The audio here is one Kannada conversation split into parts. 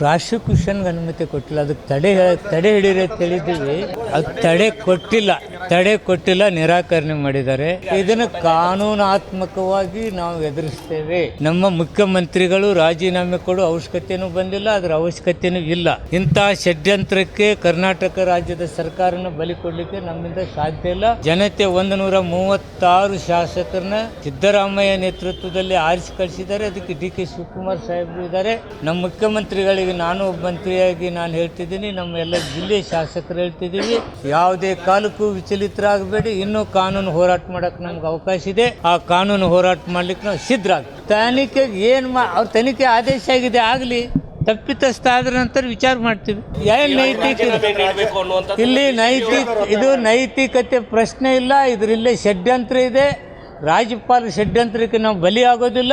ಪ್ರಾಸಿಕ್ಯೂಷನ್ಗೆ ಅನುಮತಿ ಕೊಟ್ಟಿಲ್ಲ. ಅದಕ್ಕೆ ತಡೆ ತಡೆ ಹಿಡಿಯೋದು ತಿಳಿದೀವಿ ಅದು ತಡೆ ಕೊಟ್ಟಿಲ್ಲ. ತಡೆ ಕೊಟ್ಟಿಲ್ಲ, ನಿರಾಕರಣೆ ಮಾಡಿದ್ದಾರೆ. ಇದನ್ನು ಕಾನೂನಾತ್ಮಕವಾಗಿ ನಾವು ಎದುರಿಸ್ತೇವೆ. ನಮ್ಮ ಮುಖ್ಯಮಂತ್ರಿಗಳು ರಾಜೀನಾಮೆ ಕೊಡುವ ಅವಶ್ಯಕತೆನೂ ಬಂದಿಲ್ಲ, ಅದರ ಅವಶ್ಯಕತೆನೂ ಇಲ್ಲ. ಇಂತಹ ಷಡ್ಯಂತ್ರಕ್ಕೆ ಕರ್ನಾಟಕ ರಾಜ್ಯದ ಸರ್ಕಾರನ ಬಲಿ ಕೊಡ್ಲಿಕ್ಕೆ ನಮ್ಮಿಂದ ಸಾಧ್ಯ ಇಲ್ಲ. ಜನತೆ ಒಂದು ನೂರ ಮೂವತ್ತಾರು ಶಾಸಕರನ್ನ ಸಿದ್ದರಾಮಯ್ಯ ನೇತೃತ್ವದಲ್ಲಿ ಆರಿಸಿ ಕಳಿಸಿದ್ದಾರೆ. ಅದಕ್ಕೆ ಡಿ ಕೆ ಶಿವಕುಮಾರ್ ಸಾಹೇಬ್ ಇದ್ದಾರೆ. ನಮ್ಮ ಮುಖ್ಯಮಂತ್ರಿಗಳಿಗೆ ನಾನು ಒಬ್ಬ ಮಂತ್ರಿಯಾಗಿ ನಾನು ಹೇಳ್ತಿದ್ದೀನಿ. ನಮ್ಮ ಎಲ್ಲ ಜಿಲ್ಲೆ ಶಾಸಕರು ಹೇಳ್ತಿದ್ದೀವಿ. ಯಾವುದೇ ಕಾಲಕ್ಕೂ ವಿಚಲಿತರಾಗಬೇಡಿ ಇನ್ನೂ ಕಾನೂನು ಹೋರಾಟ ಮಾಡಕ್ಕೆ ನಮ್ಗೆ ಅವಕಾಶ ಇದೆ. ಆ ಕಾನೂನು ಹೋರಾಟ ಮಾಡ್ಲಿಕ್ಕೆ ನಾವು ಸಿದ್ಧರಾಗ ತನಿಖೆಗೆ ಏನು ಮಾ ಅವ್ರ ತನಿಖೆ ಆದೇಶ ಆಗಿದೆ, ಆಗಲಿ. ತಪ್ಪಿತಸ್ಥ ಆದ ನಂತರ ವಿಚಾರ ಮಾಡ್ತೀವಿ. ಏನು ನೈತಿಕ ಇಲ್ಲಿ ನೈತಿಕ ಇದು ನೈತಿಕತೆ ಪ್ರಶ್ನೆ ಇಲ್ಲ. ಇದರಲ್ಲಿ ಷಡ್ಯಂತ್ರ ಇದೆ. ರಾಜ್ಯಪಾಲ ಷಡ್ಯಂತ್ರಕ್ಕೆ ನಾವು ಬಲಿ ಆಗೋದಿಲ್ಲ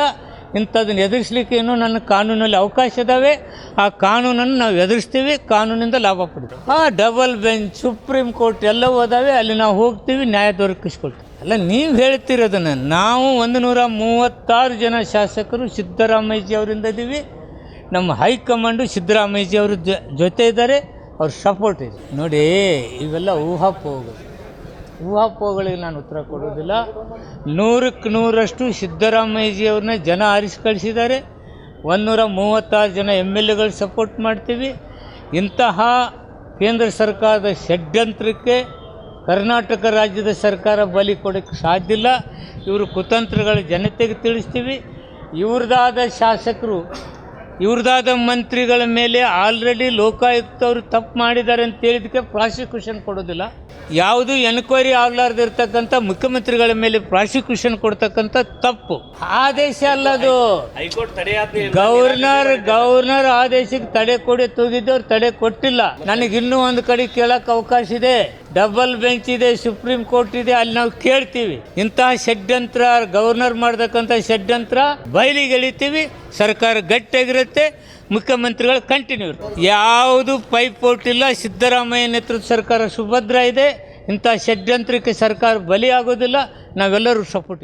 ಇಂಥದನ್ನು ಎದುರಿಸ್ಲಿಕ್ಕೆ ಇನ್ನೂ ನನ್ನ ಕಾನೂನಲ್ಲಿ ಅವಕಾಶ ಇದ್ದಾವೆ. ಆ ಕಾನೂನನ್ನು ನಾವು ಎದುರಿಸ್ತೀವಿ ಕಾನೂನಿಂದ ಲಾಭ ಪಡ್ತೀವಿ. ಆ ಡಬಲ್ ಬೆಂಚ್, ಸುಪ್ರೀಂ ಕೋರ್ಟ್ ಎಲ್ಲವೂ ಅದಾವೆ ಅಲ್ಲಿ ನಾವು ಹೋಗ್ತೀವಿ, ನ್ಯಾಯ ದೊರಕಿಸ್ಕೊಳ್ತೀವಿ. ಅಲ್ಲ, ನೀವು ಹೇಳ್ತಿರೋದನ್ನು ನಾವು ಒಂದು ನೂರ ಮೂವತ್ತಾರು ಜನ ಶಾಸಕರು ಸಿದ್ದರಾಮಯ್ಯಜಿ ಅವರಿಂದ ಇದ್ದೀವಿ. ನಮ್ಮ ಹೈಕಮಾಂಡು ಸಿದ್ದರಾಮಯ್ಯಜಿ ಅವ್ರ ಜೊತೆ ಇದ್ದಾರೆ. ಅವ್ರ ಸಪೋರ್ಟ್ ಇದೆ. ನೋಡಿ, ಇವೆಲ್ಲ ಊಹಾಪೋಹಗಳು. ಊಹಾಪೋಹಗಳಿಗೆ ನಾನು ಉತ್ತರ ಕೊಡೋದಿಲ್ಲ ನೂರಕ್ಕೆ ನೂರಷ್ಟು ಸಿದ್ದರಾಮಯ್ಯಜಿಯವ್ರನ್ನ ಜನ ಆರಿಸಿ ಕಳಿಸಿದ್ದಾರೆ. ಒಂದೂರ ಮೂವತ್ತಾರು ಜನ ಎಂ ಎಲ್ ಎಗಳು ಸಪೋರ್ಟ್ ಮಾಡ್ತೀವಿ. ಇಂತಹ ಕೇಂದ್ರ ಸರ್ಕಾರದ ಷಡ್ಯಂತ್ರಕ್ಕೆ ಕರ್ನಾಟಕ ರಾಜ್ಯದ ಸರ್ಕಾರ ಬಲಿ ಕೊಡೋಕ್ಕೆ ಸಾಧ್ಯ ಇಲ್ಲ. ಇವರು ಕುತಂತ್ರಗಳ ಜನತೆಗೆ ತಿಳಿಸ್ತೀವಿ. ಇವ್ರದಾದ ಶಾಸಕರು, ಇವ್ರದಾದ ಮಂತ್ರಿಗಳ ಮೇಲೆ ಆಲ್ರೆಡಿ ಲೋಕಾಯುಕ್ತವರು ತಪ್ಪು ಮಾಡಿದ್ದಾರೆ ಅಂತ ಹೇಳಿದಕ್ಕೆ ಪ್ರಾಸಿಕ್ಯೂಷನ್ ಕೊಡೋದಿಲ್ಲ ಯಾವುದು ಎನ್ಕ್ವೈರಿ ಆಗ್ಲಾರ್ದಿರ್ತಕ್ಕಂಥ ಮುಖ್ಯಮಂತ್ರಿಗಳ ಮೇಲೆ ಪ್ರಾಸಿಕ್ಯೂಷನ್ ಕೊಡ್ತಕ್ಕಂಥ ತಪ್ಪು. ಆದೇಶ ಅಲ್ಲ ಅದು. ಗವರ್ನರ್ ಗವರ್ನರ್ ಆದೇಶಕ್ಕೆ ತಡೆ ಕೊಡಿ ತೂಗಿದ್ದವ್ರು ತಡೆ ಕೊಟ್ಟಿಲ್ಲ. ನನಗೆ ಇನ್ನೂ ಒಂದು ಕಡೆ ಕೇಳಕ್ಕೆ ಅವಕಾಶ ಇದೆ. ಡಬಲ್ ಬೆಂಚ್ ಇದೆ, ಸುಪ್ರೀಂ ಕೋರ್ಟ್ ಇದೆ, ಅಲ್ಲಿ ನಾವು ಕೇಳ್ತೀವಿ. ಇಂತಹ ಷಡ್ಯಂತ್ರ, ಗವರ್ನರ್ ಮಾಡ್ತಕ್ಕಂಥ ಷಡ್ಯಂತ್ರ ಬಯಲಿಗೆ ಎಳಿತೀವಿ ಸರ್ಕಾರ ಗಟ್ಟಿಯಾಗಿರುತ್ತೆ, ಮುಖ್ಯಮಂತ್ರಿಗಳು ಕಂಟಿನ್ಯೂ ಯಾವುದು ಪೈಪೋಟ್ ಇಲ್ಲ, ಸಿದ್ದರಾಮಯ್ಯ ನೇತೃತ್ವ ಸರ್ಕಾರ ಸುಭದ್ರ ಇದೆ, ಇಂಥ ಷಡ್ಯಂತ್ರಕ್ಕೆ ಸರ್ಕಾರ ಬಲಿ ಆಗೋದಿಲ್ಲ ನಾವೆಲ್ಲರೂ ಸಪೋರ್ಟ್